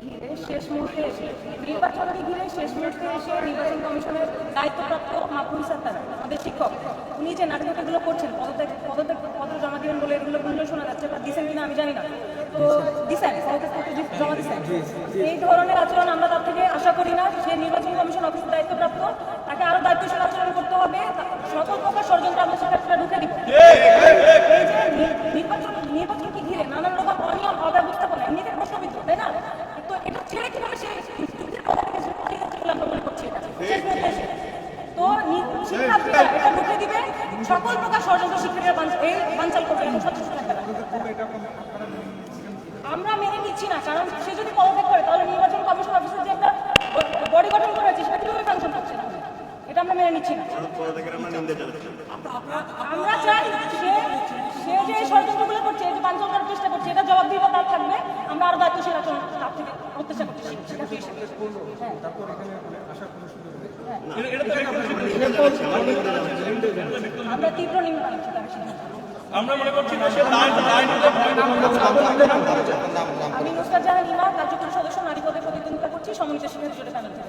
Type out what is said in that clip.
ঘিরে শেষ মুহূর্তে এসে নির্বাচনকে ঘিরে শেষ মুহূর্তে এসে নির্বাচন কমিশনের দায়িত্বপ্রাপ্ত মাহবুব স্যার আমাদের শিক্ষক উনি যে নাটকগুলো করছেন পদত্যাগ পদত্যাগ পত্র জমা দিবেন বলে এগুলো গুলো শোনা যাচ্ছে বা দিচ্ছেন কিনা আমি জানি না। তো দিচ্ছেন পদত্যাগ জমা দিচ্ছেন এই ধরনের আচরণ আমরা তার থেকে আশা করি না সে নির্বাচন কমিশন অফিসের দায়িত্বপ্রাপ্ত তাকে আরও দায়িত্বশীল আচরণ করতে হবে তা- সকল প্রকার ষড়যন্ত্র আমরা শিক্ষার্থীরা ঢুকে দিব এই যে নি- নির্বাচন নির্বাচনকে ঘিরে নানান রকম অনিয়ম অব্যবস্থাপনা এমনিতে প্রশ্নবিদ্ধ তাই না তো এটা ছেড়ে কীভাবে সে মনে। তো শিক্ষার্থীরা এটা ঢুকে দিবে সকল প্রকার ষড়যন্ত্র শিক্ষার্থীরা এই বাঞ্চাল করবে এবং সচেতন থাকবে আমরা মেনে নিচ্ছি না কারণ সে যদি পদত্যাগ করে তাহলে নির্বাচন কমিশন অফিসের যে একটা বডি গঠন করেছে সেটা কীভাবে ফাংশন করছে? না এটা আমরা মেনে নিচ্ছি না। আমরা চাই সে সে যে এই ষড়যন্ত্রগুলো করছে এই যে বাঞ্চল করার চেষ্টা করছে এটা জবাব দিব তার থাকবে আমরা আচরণ তার থেকে প্রত্যাশা করছি শিক্ষার্থী হিসেবে। হ্যাঁ। আমরা তীব্র নিন্দা জানাচ্ছি তার সিদ্ধান্ত। আমরা মনে করছি আমি নুসরাত জাহান ইমা কার্যক্রম সদস্য নারী পদে প্রতিদ্বন্দ্বিতা করছি সমন্বিত কানাল থেকে